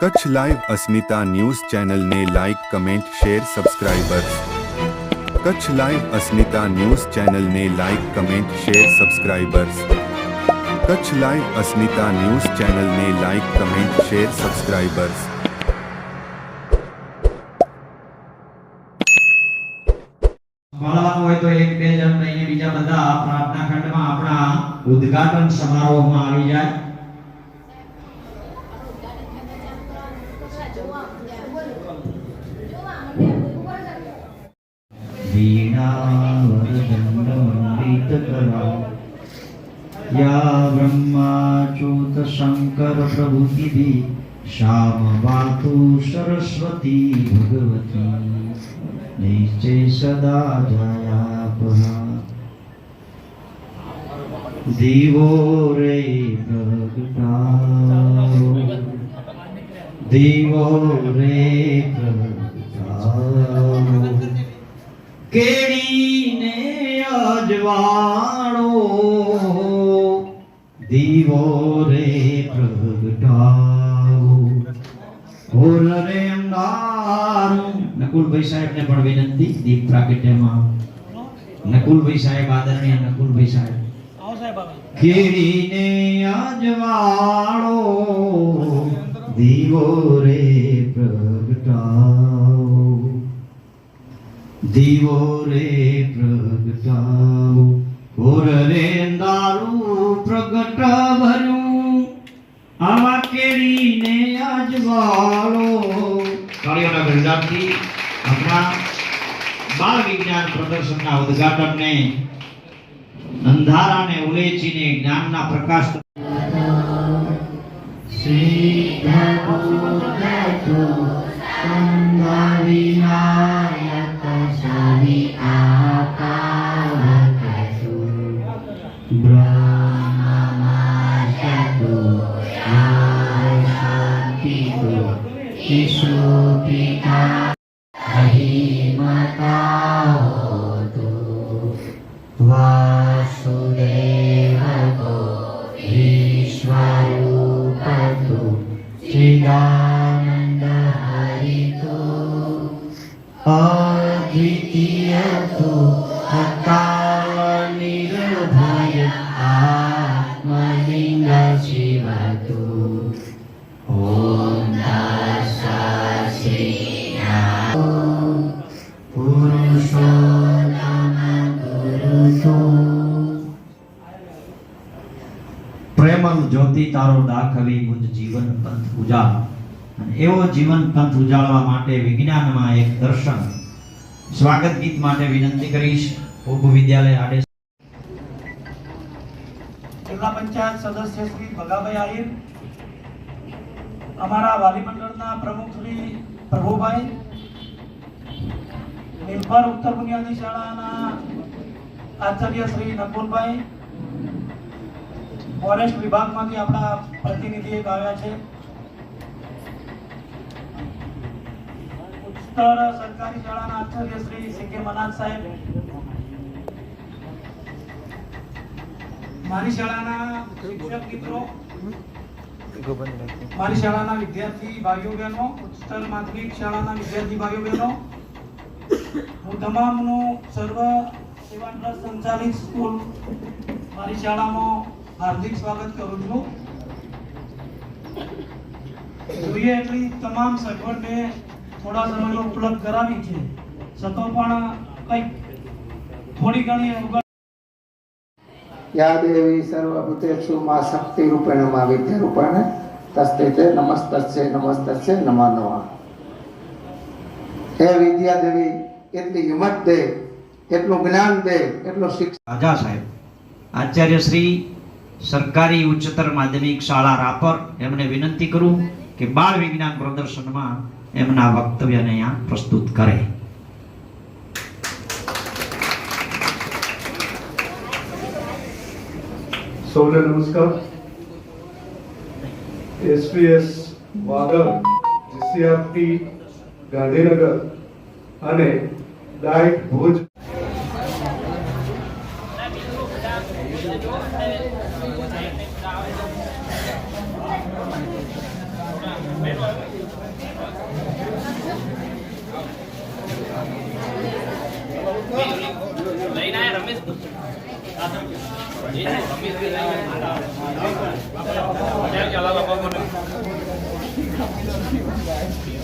Kutch live Asmita news ચેનલને like comment share subscribers Kutch live Asmita news ચેનલને like comment share subscribers Kutch live Asmita news ચેનલને like comment share subscribers મળવાનું હોય તો એક બે જણ નહીં બીજા બધા પ્રાર્થના ખંડમાં આપણા ઉદ્ઘાટન સમારોહમાં આવી જાય वीणावरदण्डमण्डितकरा या ब्रह्माच्युत शङ्कर प्रभुतिभिः श्यामवातु सरस्वती भगवती निश्चय सदा जयापहा દીવો રે પ્રગટાવો દીવો રે પ્રગટાવો કેડીને અજવાળો દીવો રે પ્રગટાવો. ઓર રે અંધારું. નકુલભાઈ સાહેબને પણ વિનંતી દીપ પ્રાગટ્યમાં નકુલભાઈ સાહેબ આદરણીય નકુલભાઈ સાહેબ. કેડીને અજવાળો દીવો રે પ્રગટાવો. દીવો રે પ્રગટાવો ઓર રે દારૂ પ્રગટ ભર્યું આવા કેડીને અજવાળો કાર્યોના ગરજાથી આપણા બાળ વિજ્ઞાન પ્રદર્શનના ઉદ્ઘાટનને અંધારાને ઉલેચીને જ્ઞાનના પ્રકાશ વાસુદેવતો વિશ્વરૂપતો ચિદાનંદ તારો દાખવી મુજ જીવન પંથ ઉજાળ. એવો જીવન પંથ ઉજાળવા માટે વિજ્ઞાનમાં એક દર્શન. સ્વાગત ગીત માટે વિનંતી કરીશ. ઉપ વિદ્યાલય આડે જિલ્લા પંચાયત સદસ્ય શ્રી ભગાભાઈ આહિર, અમારા વાલી મંડળના પ્રમુખ શ્રી પ્રભુભાઈ નિર્ભર ઉત્તર બુનિયાદી શાળાના આચાર્ય શ્રી નકુલભાઈ ફોરેસ્ટ વિભાગમાંથી આપણા પ્રતિનિધિ એક આવ્યા છે. ઉત્તર સરકારી શાળાના આચાર્ય શ્રી સીકે મનાજ સાહેબ. મારી શાળાના શિક્ષક મિત્રો, મારી શાળાના વિદ્યાર્થી ભાઈઓ બહેનો, ઉચ્ચતર માધ્યમિક શાળાના વિદ્યાર્થી ભાઈઓ બહેનો, હું તમામનું સર્વ સેવા ટ્રસ્ટ સંચાલિત સ્કૂલ, મારી શાળામાં હાર્દિક સ્વાગત કરું છું. જોઈએ એટલી તમામ સગવડને થોડા સમયમાં ઉપલબ્ધ કરાવી છે. છતાં પણ કંઈક થોડી ઘણી અવગણ યા દેવી સર્વભૂતેષુ મા શક્તિ રૂપેણ મા વિદ્યા રૂપેણ. તસ્તે નમસ્તસ્ય નમસ્તસ્ય નમઃ. નમઃ હે વિદ્યા દેવી એટલી હિંમત દે એટલું જ્ઞાન દે એટલું શિક્ષણ રાજા સાહેબ આચાર્ય શ્રી સરકારી ઉચ્ચતર માધ્યમિક શાળા રાપર. એમને વિનંતી કરું કે બાળ વિજ્ઞાન પ્રદર્શનમાં એમના વક્તવ્યને અહીંયા પ્રસ્તુત કરે. સૌને નમસ્કાર. એસપીએસ વાગર જીસીઆરટી ગાંધીનગર અને ડાયટ ભુજ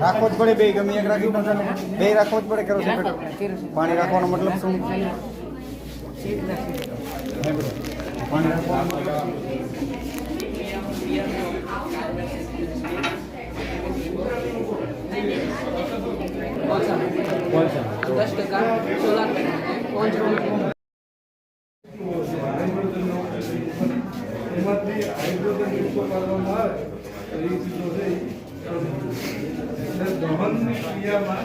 રાખવો જ પડે બે ગમે એક રાખી બે રાખવો જ પડે કરો પાણી રાખવાનો મતલબ શું? પાણી રાખવાનો દસ ટકા સોલાર પાંચ એમાંથી હાઇડ્રોજન યુક્ત કરવામાં આવે તો એ ચીજો છે ઈ એટલે દહનની ક્રિયામાં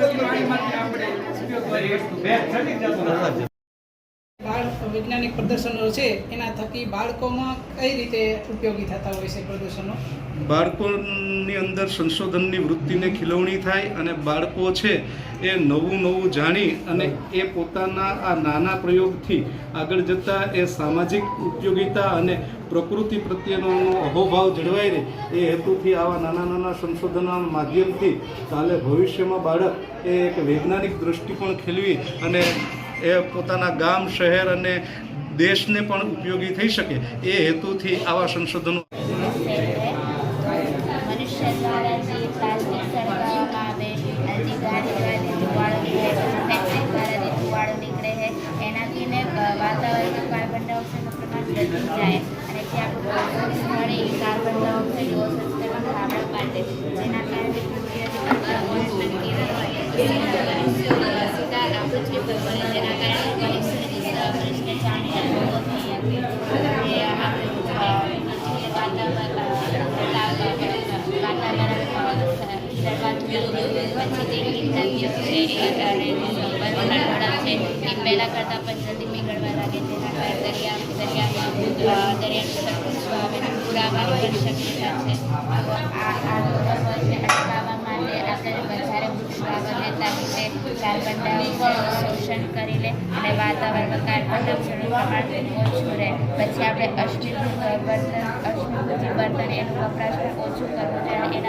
તરીકે બાળ વૈજ્ઞાનિક પ્રદર્શનો છે, એના થકી બાળકોમાં કઈ રીતે ઉપયોગી થતા હોય છે પ્રદર્શનો? બાળકોની અંદર સંશોધનની વૃત્તિને ખીલવણી થાય અને બાળકો છે એ નવું નવું જાણી અને એ પોતાના આ નાના પ્રયોગથી આગળ જતાં એ સામાજિક ઉપયોગિતા અને પ્રકૃતિ પ્રત્યેનો અહોભાવ જળવાઈ રહે એ હેતુથી આવા નાના નાના સંશોધનના માધ્યમથી કાલે ભવિષ્યમાં બાળક એ એક વૈજ્ઞાનિક દૃષ્ટિકોણ ખેલવી અને એ પોતાના ગામ શહેર અને દેશને પણ ઉપયોગી થઈ શકે. એ હેતુથી આવા સંશોધનો પ્રમાણ વધી જાય અને જે આપણું ઓઝોન મળે એ કાર્બન ડાયોક્સાઇડ ઓઝોન સ્તરમાં ગામડા માટે જેના કારણે પૃથ્વીની અંદર કિરણ હોય એ દરિયાનું સતત આવે પુરાવા પણ શક્યતા છે તો માટે આપણે વધારે વૃક્ષ વાવવા કાર્બન ડાયોક્સાઇડનું શોષણ કરી લે અને વાતાવરણમાં કાર્બન ડાયોક્સાઇડનું પ્રમાણ ઓછું રહે પછી આપણે અશ્મિભૂત બર્તન અશ્મિભૂતિ બર્તન એનું વપરાશ ઓછું કરવું જોઈએ